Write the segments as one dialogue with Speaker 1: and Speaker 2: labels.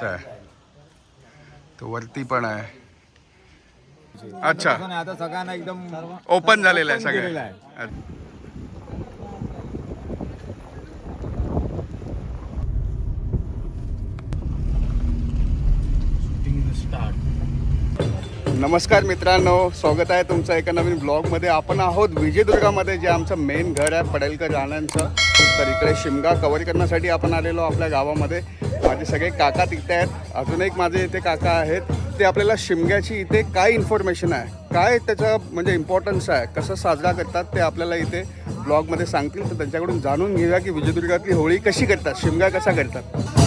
Speaker 1: असं आहे. तो वरती पण आहे. अच्छा.
Speaker 2: आता सगळ्यांना एकदम
Speaker 1: ओपन झालेलं आहे सगळं. नमस्कार मित्रांनो स्वागत आहे तुमचं एका नवीन ब्लॉगमध्ये आपण आहोत विजयदुर्गामध्ये जे आमचं मेन घर आहे पडेलकर राणांचं. तर इकडे शिमगा कवर करण्यासाठी आपण आलेलो आपल्या गावामध्ये. माझे सगळे काका तिथे आहेत. अजून एक माझे इथे काका आहेत. ते आपल्याला शिमग्याची इथे काय इन्फॉर्मेशन आहे? काय त्याचं म्हणजे इम्पॉर्टन्स आहे? कसं साजरा करतात ते आपल्याला इथे ब्लॉगमध्ये सांगतील. तर त्यांच्याकडून जाणून घेऊया की विजयदुर्गातली होळी कशी करतात? शिमगा कसा करतात?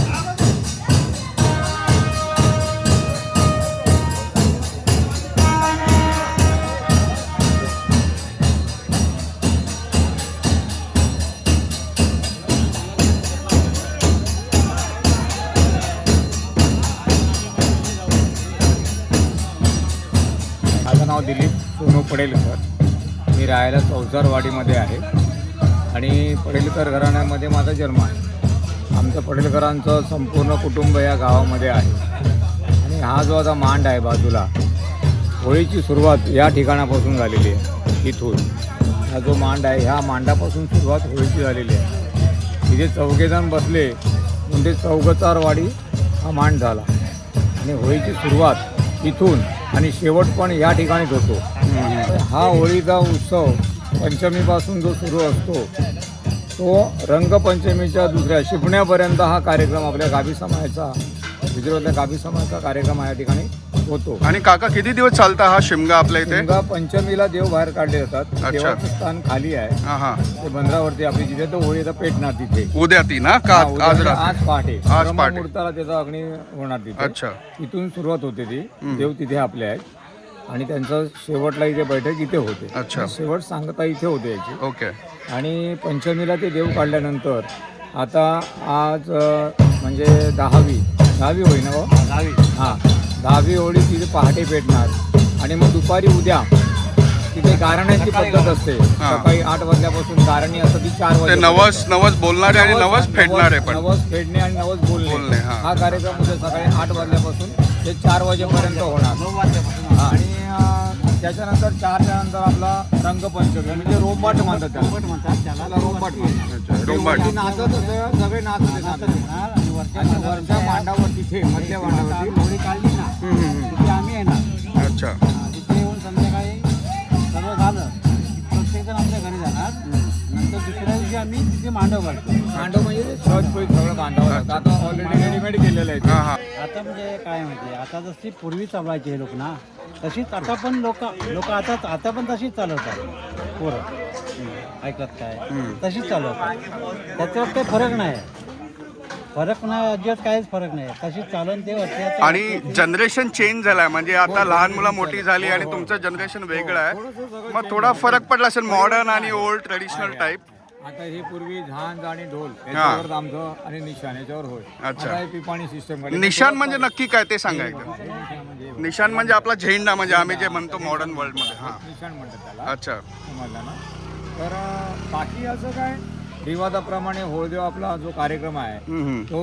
Speaker 2: पडेलकर मी राहायला चौसारवाडीमध्ये आहे. आणि पडेलकर घराण्यामध्ये माझा जन्म आहे. आमचं पडेलकरांचं संपूर्ण कुटुंब या गावामध्ये आहे. आणि हा जो आता मांड आहे बाजूला होळीची सुरुवात या ठिकाणापासून झालेली आहे इथून. हा जो मांड आहे ह्या मांडापासून सुरुवात होळीची झालेली आहे. इथे चौघेजण बसले म्हणजे चौघचारवाडी हा मांड झाला. आणि होळीची सुरुवात इथून आणि शेवट पण या ठिकाणीच होतो. हा होळीचा उत्सव पंचमीपासून जो सुरू असतो तो रंगपंचमीच्या दुसऱ्या शिपण्यापर्यंत हा कार्यक्रम आपल्या गावी समाजाचा गुजरातल्या गावी समाजाचा कार्यक्रम या ठिकाणी होतो.
Speaker 1: आणि काका किती दिवस चालता हा शिमगा आपल्या इथे?
Speaker 2: शिमगा पंचमीला देव बाहेर काढले जातात.
Speaker 1: अच्छा.
Speaker 2: देवाचं स्थान खाली आहे.
Speaker 1: हा हा.
Speaker 2: ते बंदरावरती आपली जिथे तो होळीचा पेटणार तिथे.
Speaker 1: उद्या ती ना? का
Speaker 2: हा, उद्या
Speaker 1: आज
Speaker 2: म्हणजे
Speaker 1: रात्री?
Speaker 2: आज पहाटे.
Speaker 1: आज पहाटे.
Speaker 2: ब्रह्ममुहूर्ताला त्याचा अग्नी होणार तिथे.
Speaker 1: अच्छा.
Speaker 2: इथून सुरुवात होते ती. देव तिथे आपले आहेत. आणि त्यांचं शेवटला इथे बैठक इथे होते.
Speaker 1: अच्छा.
Speaker 2: शेवट सांगता इथे होते याची.
Speaker 1: ओके.
Speaker 2: आणि पंचमीला ते देव काढल्यानंतर आता आज अ, म्हणजे दहावी. दहावी होई ना भाऊ? दहावी. हां. दहावी होळी तिथे पहाटे पेटणार आणि मग दुपारी उद्या तिथे गारण्याची पद्धत असते. सकाळी आठ वाजल्यापासून गारणी असं ती चार
Speaker 1: ते
Speaker 2: वाजे
Speaker 1: नवस नवस बोलणारे आणि नवस फेडणारे पण.
Speaker 2: नवस फेडणे आणि नवस
Speaker 1: बोलणे,
Speaker 2: बोलणे
Speaker 1: हा.
Speaker 2: कार्यक्रम उद्या सकाळी आठ वाजल्यापासून ते चार वाजेपर्यंत होणार. आणि त्याच्यानंतर चारच्या नंतर आपला रंगपंचमी म्हणजे रोंबाट म्हणतात त्याला. रोंबाट म्हणतात नाचत असं सगळे नाचत नाचत आणि वरच्या मांडावर तिथे मधल्या मांडावरती.
Speaker 3: ना तिथे आम्ही येणार.
Speaker 1: अच्छा.
Speaker 3: तिथे येऊन संध्याकाळी सर्व झालं. प्रत्येकजण आपल्या घरी जाणार. नंतर दुसऱ्या दिवशी आम्ही तिथे मांडव घालतो.
Speaker 2: मांडव म्हणजे सहज पोळी सगळं आता ऑलरेडी रेडीमेड केलेलं आहे.
Speaker 1: हा हा.
Speaker 3: आता म्हणजे काय माहिती आता जशी पूर्वी चालवायचे हे लोक ना तशीच आता पण लोक लोक आता आता पण तशीच चालवतात. पोरं. ऐकत काय? तशीच चालवतात. त्याच्यावर काही फरक नाही फरक नाही अजिबात काहीच फरक नाही. तशीच चालवून ते वर्षाचं-
Speaker 1: आणि जनरेशन चेंज झालाय. म्हणजे आता लहान मुलं मोठी झाली आणि तुमचं जनरेशन वेगळं आहे. मग थोडा फरक पडला असेल मॉडर्न आणि ओल्ड ट्रेडिशनल टाईप
Speaker 2: आता हे पूर्वी झांज आणि ढोल याच्यावर आमचं आणि निशाण याच्यावर होय.
Speaker 1: अच्छा.
Speaker 2: आता हे पिपाणी सिस्टम
Speaker 1: निशान म्हणजे नक्की काय ते सांगा एकदा.
Speaker 2: म्हणजे
Speaker 1: निशान म्हणजे आपला झेंडा म्हणजे आम्ही जे म्हणतो मॉडर्न वर्ल्डमध्ये. हा.
Speaker 2: निशाण म्हणतात त्याला.
Speaker 1: अच्छा.
Speaker 2: समजलं ना? तर अं, बाकी असं काय? रिवादाप्रमाणे होळदेव आपला जो कार्यक्रम आहे. तो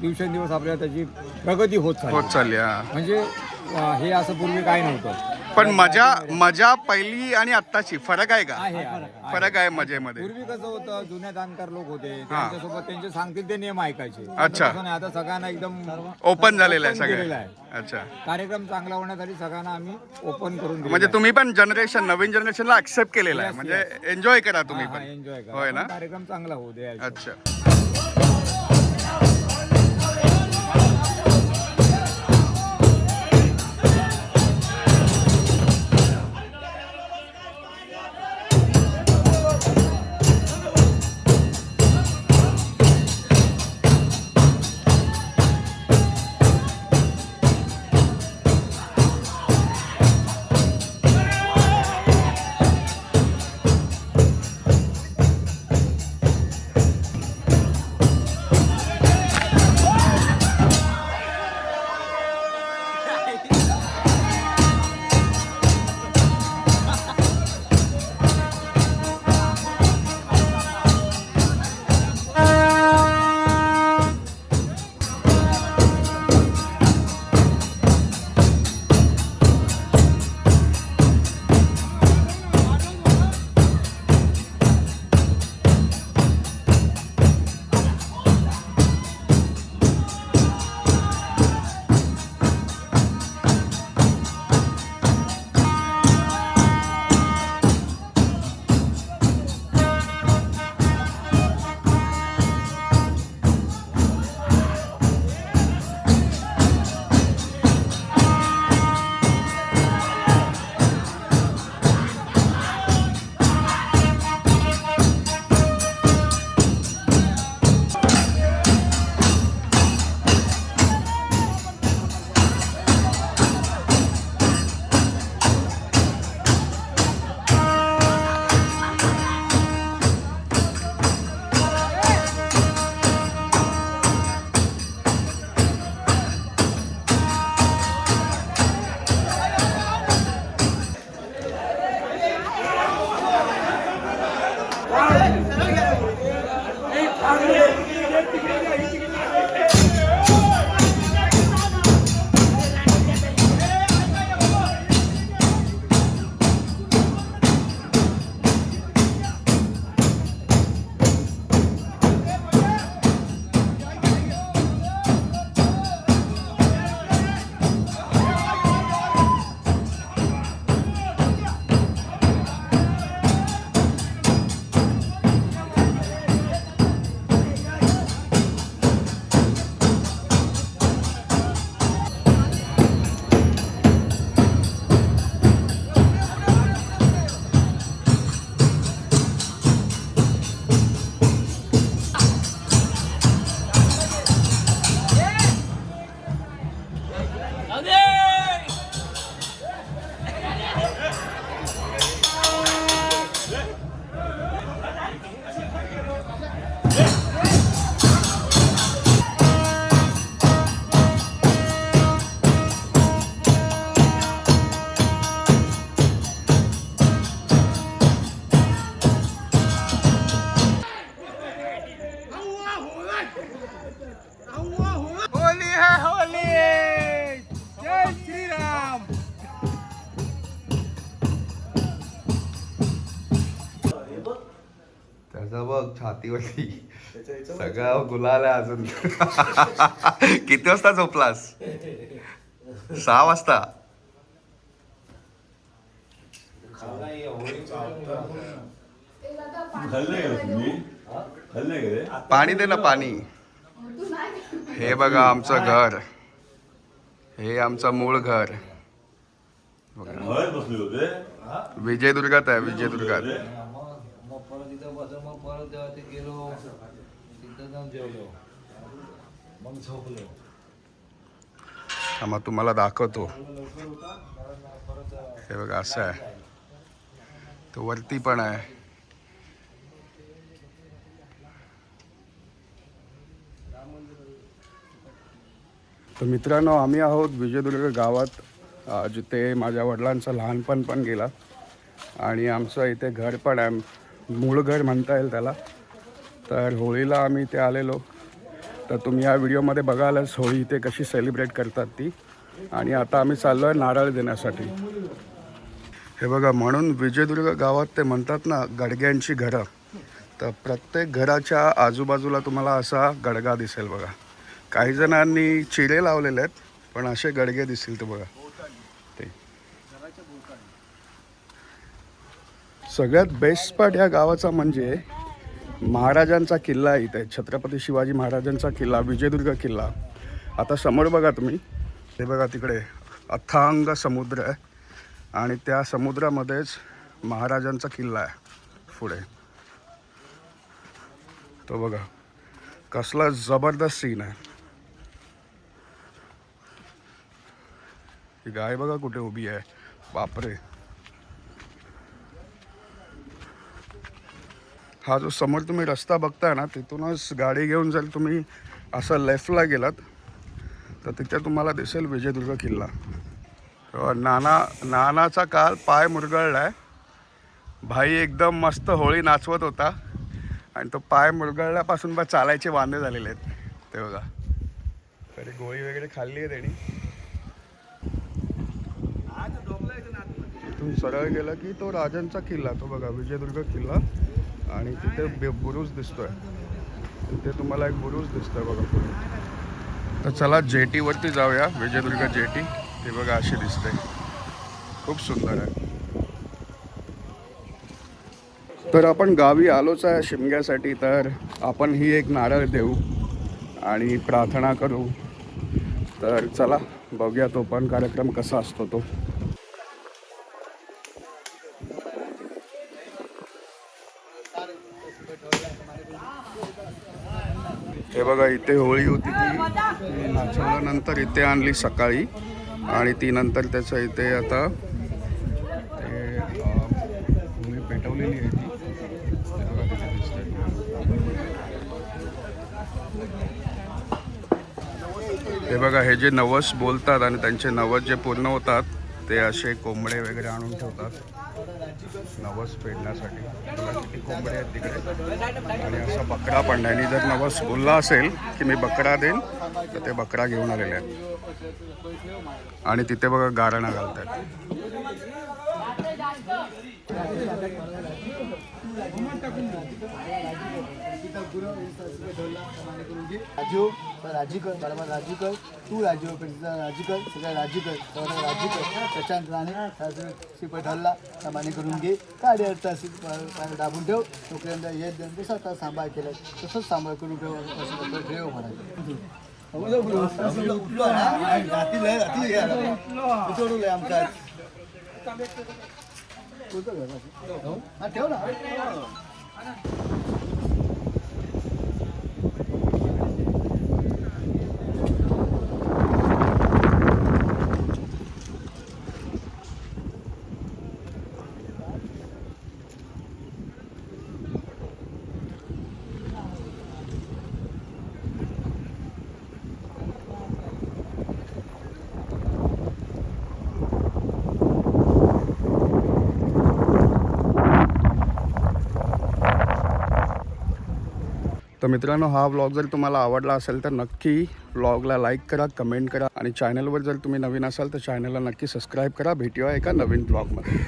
Speaker 2: दिवसेंदिवस आपल्याला त्याची प्रगती होत चालली.
Speaker 1: होत चालली हा.
Speaker 2: म्हणजे अं, हे असं पूर्वी काही नव्हतं.
Speaker 1: पण मजा मजा पहिली आणि आत्ताची फरक आहे का?
Speaker 2: आहे.
Speaker 1: फरक आहे मजेमध्ये.
Speaker 2: पूर्वी कसं होतं जुन्या जाणकार लोक होते त्यांच्यासोबत त्यांचे सांगतील ते नियम ऐकायचे.
Speaker 1: अच्छा.
Speaker 2: तसं नाही, आता सगळ्यांना एकदम
Speaker 1: ओपन झालेलं आहे
Speaker 2: open केलेलं
Speaker 1: सगळं
Speaker 2: आहे.
Speaker 1: अच्छा.
Speaker 2: कार्यक्रम चांगला होण्यासाठी सगळ्यांना आम्ही ओपन करून
Speaker 1: म्हणजे. तुम्ही पण जनरेशन नवीन जनरेशनला ऍक्सेप्ट केलेलं आहे. म्हणजे एन्जॉय करा तुम्ही पण.
Speaker 2: एन्जॉय करा.
Speaker 1: होय ना?
Speaker 2: कार्यक्रम चांगला होऊ दे यायचं.
Speaker 1: अच्छा. बघ छातीवरती सगळं गुलाल आहे अजून. किती वाजता झोपलास? सहा वाजता. पाणी दे ना पाणी. हे बघा आमचं घर. हे आमचं मूळ घर. विजयदुर्गात आहे विजयदुर्गात.
Speaker 4: परत इथं बसून मग परत जेव्हा ते गेलो. तिथं जाऊन जेवलो. मग झोपलो.
Speaker 1: मग तुम्हाला दाखवतो. हे बघा असं आहे. तो वरती पण आहे. तर मित्रांनो आम्ही आहोत विजयदुर्ग गावात जिथे माझ्या वडिलांचं लहानपण पण गेला. आणि आमचं इथे घर पण आहे. मूळ घर म्हणता येईल त्याला. तर होळीला आम्ही इथे आलेलो. तर तुम्ही या व्हिडिओमध्ये बघालच होळी इथे कशी सेलिब्रेट करतात ती. आणि आता आम्ही चाललो आहे नारळ देण्यासाठी. हे बघा म्हणून विजयदुर्ग गावात ते म्हणतात ना गडग्यांची घरं. तर प्रत्येक घराच्या आजूबाजूला तुम्हाला असा गडगा दिसेल बघा. काही जणांनी चिरे लावलेले आहेत पण असे गडगे दिसतील ते बघा. सगळ्यात बेस्ट स्पॉट या गावाचा म्हणजे महाराजांचा किल्ला इथे. छत्रपती शिवाजी महाराजांचा किल्ला विजयदुर्ग किल्ला. आता समोर बघा तुम्ही. हे बघा तिकडे अथांग समुद्र. आहे आणि त्या समुद्रामध्येच महाराजांचा किल्ला आहे पुढे. तो बघा कसला जबरदस्त सीन आहे. ही गाय बघा कुठे उभी आहे. बापरे. हा जो समोर तुम्ही रस्ता बघताय ना तिथूनच गाडी घेऊन जर तुम्ही असं लेफ्टला गेलात तर तिथे तुम्हाला दिसेल विजयदुर्ग किल्ला. नाना नानाचा काल पाय मुरगळला आहे भाई एकदम मस्त होळी नाचवत होता. आणि तो पाय मुरगळल्यापासून बा चालायचे वांदे झालेले आहेत. ते बघा. तरी गोळी वगैरे खाल्ली आहे त्यांनी. तिथून सरळ गेला की तो राजांचा किल्ला तो बघा विजयदुर्ग किल्ला. आणि तिथे बुरुज दिसतोय. तिथे तुम्हाला एक बुरुज दिसतोय बघा पुढे. तर चला जेटीवरती जाऊया विजयदुर्ग जेटी. ते बघा अशी दिसते. खूप सुंदर आहे. तर आपण गावी आलोच आहे शिमग्यासाठी तर आपण ही एक नारळ देऊ आणि प्रार्थना करू. तर चला बघूया तो पण कार्यक्रम कसा असतो तो. हे बघा इथे होळी होती ती. नाचवल्यानंतर इथे आणली सकाळी. आणि ती नंतर त्याचं इथे आता ते होळी पेटवलेली आहे ती ते. हे बघा हे जे नवस बोलतात आणि त्यांचे नवस जे पूर्ण होतात ते असे कोंबडे वगैरे आणून ठेवतात. नवस पेडण्यासाठी. किती आहेत तिकडे? आणि असा बकरा पण आणि जर नवस बोलला असेल की मी बकरा देईन तर ते बकरा घेऊन आलेले आहेत. आणि तिथे बघा गारणं घालतात
Speaker 5: राजीव राजी कर बरोबर राजी कर तू राजी पेटीचा राजी कर सगळ्या राजी कर बरोबर राजी कर प्रशांत राणे श्रीपट हल्ला सामान्य करून घे. काढे अडचण पाय दाबून ठेव. तोपर्यंत येत देऊन तसं आता सांभाळ केलं तसंच सांभाळ करून ठेव असं ठेव म्हणाले उठलो ना? रात्री लय रात्री हे ठेव ना
Speaker 1: मित्रांनो हा व्लॉग जर तुम्हाला आवडला असेल तर नक्की व्लॉगला लाईक करा कमेंट करा आणि चॅनलवर जर तुम्ही नवीन असाल तर चॅनलला नक्की सबस्क्राईब करा. भेटूया एका नवीन ब्लॉगमध्ये